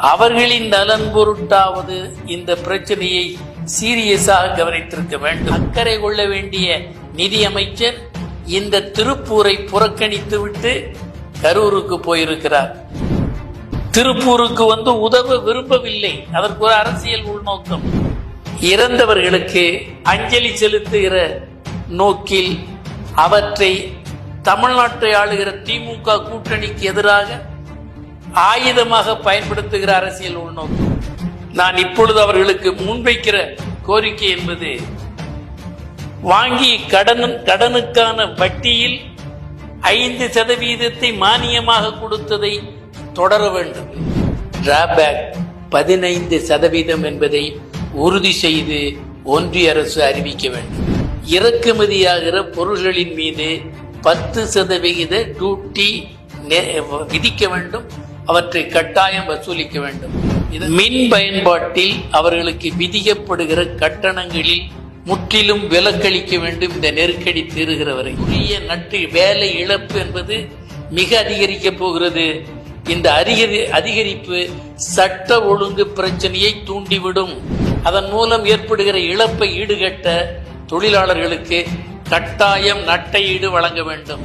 அவர்களின் நலன் பொருட்டாவது இந்த பிரச்சனையை சீரியஸாக கவனித்திருக்க வேண்டும். அக்கறை கொள்ள வேண்டிய நிதி அமைச்சர் இந்த திருப்பூரை புறக்கணித்துவிட்டு கரூருக்கு போயிருக்கிறார். திருப்பூருக்கு வந்து உதவ விரும்பவில்லை. அதற்கு ஒரு அரசியல் உள்நோக்கம். இறந்தவர்களுக்கு அஞ்சலி செலுத்துகிற நோக்கில் அவற்றை தமிழ்நாட்டை ஆளுகிற திமுக கூட்டணிக்கு எதிராக ஆயுதமாக பயன்படுத்துகிற அரசியல் உள்நோக்கு. நான் இப்பொழுது அவர்களுக்கு முன்வைக்கிற கோரிக்கை என்பது வாங்கி கடன் கடனுக்கான வட்டியில் ஐந்து சதவீதத்தை மானியமாக கொடுத்ததை தொடர வேண்டும். டிராபேக் பதினைந்து சதவீதம் என்பதை உறுதி செய்து ஒன்றிய அரசு அறிவிக்க வேண்டும். இறக்குமதியாகிற பொருள்களின் மீது பத்து சதவிகித டியூட்டி நெ- விதிக்க வேண்டும். அவற்றை கட்டாயம் வசூலிக்க வேண்டும். இது மின் பயன்பாட்டில் அவர்களுக்கு விதிக்கப்படுகிற கட்டணங்களில் முற்றிலும் விலக்களிக்க வேண்டும் இந்த நெருக்கடி தீருகிறவரை. உரிய நட்டு வேலை இழப்பு என்பது மிக அதிகரிக்க போகிறது. இந்த அதிகரி அதிகரிப்பு சட்ட ஒழுங்கு பிரச்சனையை தூண்டிவிடும். அதன் மூலம் ஏற்படுகிற இழப்பை ஈடுகட்ட தொழிலாளர்களுக்கு கட்டாயம் நட்டையீடு ஈடு வழங்க வேண்டும்.